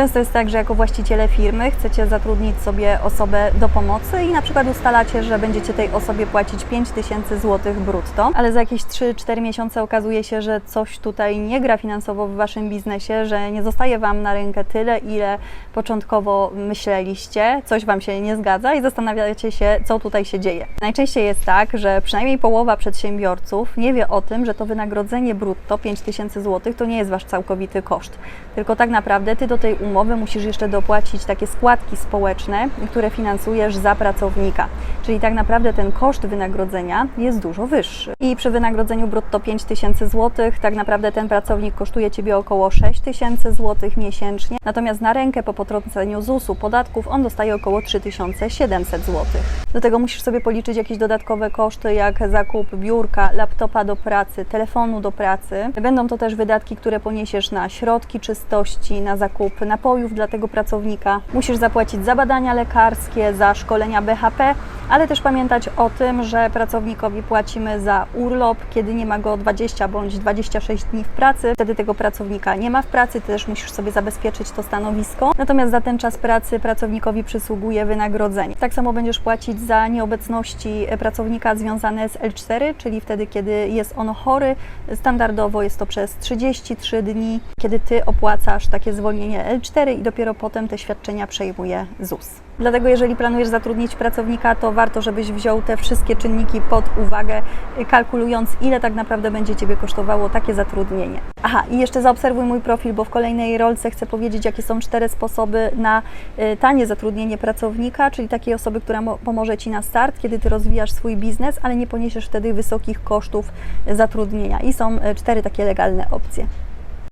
Często jest tak, że jako właściciele firmy chcecie zatrudnić sobie osobę do pomocy i na przykład ustalacie, że będziecie tej osobie płacić 5000 zł brutto, ale za jakieś 3-4 miesiące okazuje się, że coś tutaj nie gra finansowo w Waszym biznesie, że nie zostaje Wam na rękę tyle, ile początkowo myśleliście, coś Wam się nie zgadza i zastanawiacie się, co tutaj się dzieje. Najczęściej jest tak, że przynajmniej połowa przedsiębiorców nie wie o tym, że to wynagrodzenie brutto 5000 zł to nie jest Wasz całkowity koszt, tylko tak naprawdę Ty do tej umowy musisz jeszcze dopłacić takie składki społeczne, które finansujesz za pracownika. Czyli tak naprawdę ten koszt wynagrodzenia jest dużo wyższy. I przy wynagrodzeniu brutto 5000 zł, tak naprawdę ten pracownik kosztuje Ciebie około 6000 zł miesięcznie, natomiast na rękę po potrąceniu ZUS-u, podatków, on dostaje około 3700 zł. Do tego musisz sobie policzyć jakieś dodatkowe koszty, jak zakup biurka, laptopa do pracy, telefonu do pracy. Będą to też wydatki, które poniesiesz na środki czystości, na zakup napojów dla tego pracownika. Musisz zapłacić za badania lekarskie, za szkolenia BHP, ale też pamiętać o tym, że pracownikowi płacimy za urlop, kiedy nie ma go 20 bądź 26 dni w pracy. Wtedy tego pracownika nie ma w pracy, ty też musisz sobie zabezpieczyć to stanowisko. Natomiast za ten czas pracy pracownikowi przysługuje wynagrodzenie. Tak samo będziesz płacić za nieobecności pracownika związane z L4, czyli wtedy, kiedy jest on chory. Standardowo jest to przez 33 dni, kiedy ty opłacasz takie zwolnienie L4 i dopiero potem te świadczenia przejmuje ZUS. Dlatego jeżeli planujesz zatrudnić pracownika, to warto, żebyś wziął te wszystkie czynniki pod uwagę, kalkulując, ile tak naprawdę będzie Ciebie kosztowało takie zatrudnienie. Aha, i jeszcze zaobserwuj mój profil, bo w kolejnej rolce chcę powiedzieć, jakie są cztery sposoby na y, tanie zatrudnienie pracownika, czyli takiej osoby, która mo- pomoże Ci na start, kiedy Ty rozwijasz swój biznes, ale nie poniesiesz wtedy wysokich kosztów y, zatrudnienia. I są y, cztery takie legalne opcje.